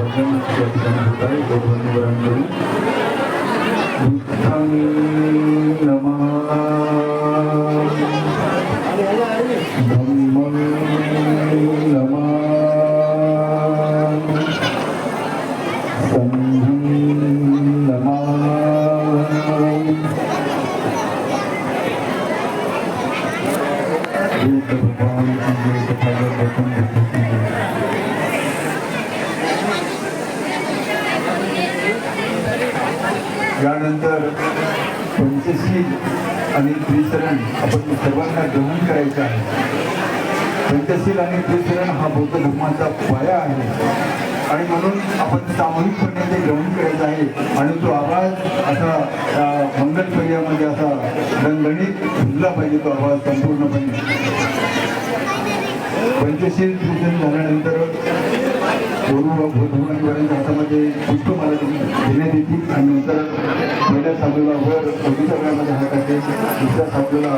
वाचन या ठिकाणी होत आहे गौरवांकडून बुद्धं नमामि धम्मं नमामि संघं नमामि बुद्ध भगवान की जय तथागत यानंतर पंचशील आणि त्रिचरण आपण सर्वांना ग्रहण करायचं आहे. पंचशील आणि त्रिचरण हा बौद्ध धर्माचा पाया आहे. आणि म्हणून आपण सामूहिकपणे ते ग्रहण करायचं आहे. आणि तो आवाज असा मंगल पर्यामध्ये असा दणदणीत फुलला पाहिजे तो आवाज संपूर्णपणे. पंचशील त्रिसरण झाल्यानंतर वधू वधूवरांपर्यंत हातामध्ये पुष्पमाला घेण्यात येतील आणि नंतर पहिल्या साबूला वर वधूच्या गळ्यामध्ये हात टाकेल. दुसऱ्या साबूला